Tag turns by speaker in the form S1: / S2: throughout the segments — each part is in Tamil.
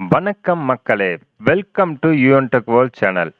S1: வணக்கம் மக்களே. வெல்கம் டு யூஎன்டெக் வேர்ல்ட் சேனல்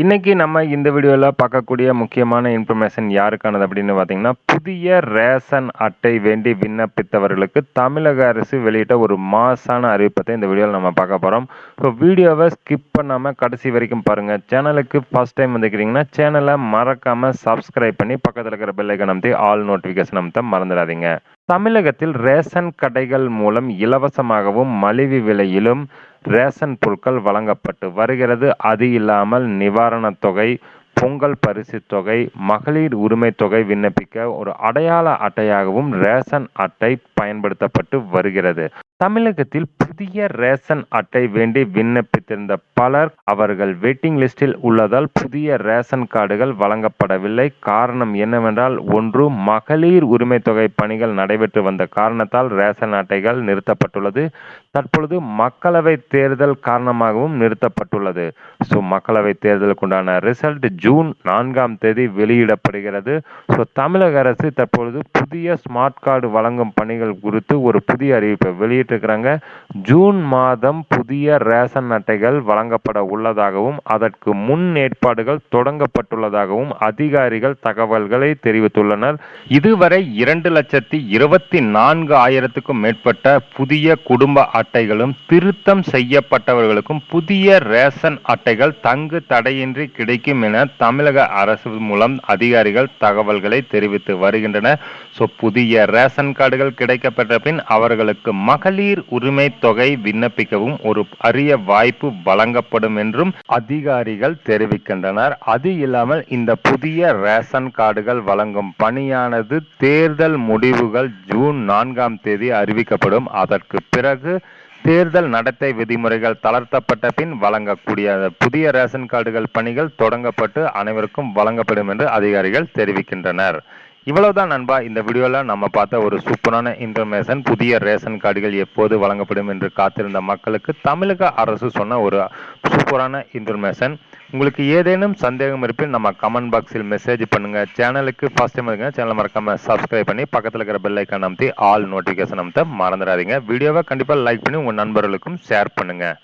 S1: இன்றைக்கி நம்ம இந்த வீடியோவில் பார்க்கக்கூடிய முக்கியமான இன்ஃபர்மேஷன் யாருக்கானது அப்படின்னு பார்த்தீங்கன்னா புதிய ரேஷன் அட்டை வேண்டி விண்ணப்பித்தவர்களுக்கு தமிழக அரசு வெளியிட்ட ஒரு மாசான அறிவிப்பத்தை இந்த வீடியோவில் நம்ம பார்க்க போகிறோம் ஸோ வீடியோவை ஸ்கிப் பண்ணாமல் கடைசி வரைக்கும் பாருங்கள் சேனலுக்கு ஃபஸ்ட் டைம் வந்துக்கிறீங்கன்னா சேனலை மறக்காமல் சப்ஸ்கிரைப் பண்ணி பக்கத்தில் இருக்கிற பெல்லைக்கன் அமைத்து ஆல் நோட்டிஃபிகேஷன் அமைத்த மறந்துடாதீங்க. தமிழகத்தில் ரேஷன் கடைகள் மூலம் இலவசமாகவும் மலிவு விலையிலும் ரேஷன் பொருட்கள் வழங்கப்பட்டு வருகிறது. அது இல்லாமல் நிவாரணத் தொகை பொங்கல் பரிசு தொகை மகளிர் உரிமை தொகை விண்ணப்பிக்க ஒரு அடையாள அட்டையாகவும் ரேஷன் அட்டை பயன்படுத்தப்பட்டு வருகிறது. தமிழகத்தில் புதிய ரேஷன் அட்டை வேண்டி விண்ணப்பித்திருந்த பலர் அவர்கள் வெயிட்டிங் லிஸ்டில் உள்ளதால் புதிய ரேஷன் கார்டுகள் வழங்கப்படவில்லை. காரணம் என்னவென்றால் ஒன்று மகளிர் உரிமை தொகை பணிகள் நடைபெற்று வந்த காரணத்தால் ரேஷன் அட்டைகள் நிறுத்தப்பட்டுள்ளது. தற்பொழுது மக்களவை தேர்தல் காரணமாகவும் நிறுத்தப்பட்டுள்ளது. ஸோ மக்களவை தேர்தலுக்குண்டான ரிசல்ட் ஜூன் நான்காம் தேதி வெளியிடப்படுகிறது. ஸோ தமிழக அரசு தற்பொழுது புதிய ஸ்மார்ட் கார்டு வழங்கும் பணிகள் குறித்து ஒரு புதிய அறிவிப்பை வெளியிட்டிருக்கிறாங்க. ஜூன் மாதம் புதிய ரேஷன் அட்டைகள் வழங்கப்பட உள்ளதாகவும் அதற்கு முன் ஏற்பாடுகள் தொடங்கப்பட்டுள்ளதாகவும் அதிகாரிகள் தகவல்களை தெரிவித்துள்ளனர். இதுவரை இரண்டு லட்சத்தி இருபத்தி நான்கு ஆயிரத்துக்கும் மேற்பட்ட புதிய குடும்ப அட்டைகளும் திருத்தம் செய்யப்பட்டவர்களுக்கும் புதிய ரேஷன் அட்டைகள் தங்கு தடையின்றி கிடைக்கும் என தமிழக அரசு மூலம் அதிகாரிகள் தகவல்களை தெரிவித்து வருகின்றனர். ஸோ புதிய ரேஷன் கார்டுகள் கிடைக்கப்பட்ட பின் அவர்களுக்கு மகளிர் உரிமை தொகை விண்ணப்பிக்கவும் ஒரு அரிய வாய்ப்பு வழங்கப்படும் என்றும் அதிகாரிகள் தெரிவிக்கின்றனர். அது இல்லாமல் இந்த புதிய ரேஷன் கார்டுகள் வழங்கும் பணியானது தேர்தல் முடிவுகள் ஜூன் நான்காம் தேதி அறிவிக்கப்படும். அதற்கு பிறகு தேர்தல் நடத்தை விதிமுறைகள் தளர்த்தப்பட்ட பின் வழங்கக்கூடிய புதிய ரேஷன் கார்டுகள் பணிகள் தொடங்கப்பட்டு அனைவருக்கும் வழங்கப்படும் என்று அதிகாரிகள் தெரிவிக்கின்றனர். இவ்வளவுதான் நண்பா. இந்த வீடியோவில் நம்ம பார்த்த ஒரு சூப்பரான இன்ஃபர்மேஷன் புதிய ரேஷன் கார்டுகள் எப்போது வழங்கப்படும் என்று காத்திருந்த மக்களுக்கு தமிழக அரசு சொன்ன ஒரு சூப்பரான இன்ஃபர்மேஷன் உங்களுக்கு ஏதேனும் சந்தேகம் இருப்பின் நம்ம கமெண்ட் பாக்ஸில் மெசேஜ் பண்ணுங்கள் சேனலுக்கு ஃபஸ்ட் டைம் இருக்குங்க சேனலை மறக்காம சப்ஸ்கிரைப் பண்ணி பக்கத்தில் இருக்கிற பெல் ஐக்கான் அமைத்தி ஆல் நோட்டிஃபிகேஷன் அமைத்த மறந்துடாதீங்க. வீடியோவை கண்டிப்பாக லைக் பண்ணி உங்கள் நண்பர்களுக்கும் ஷேர் பண்ணுங்கள்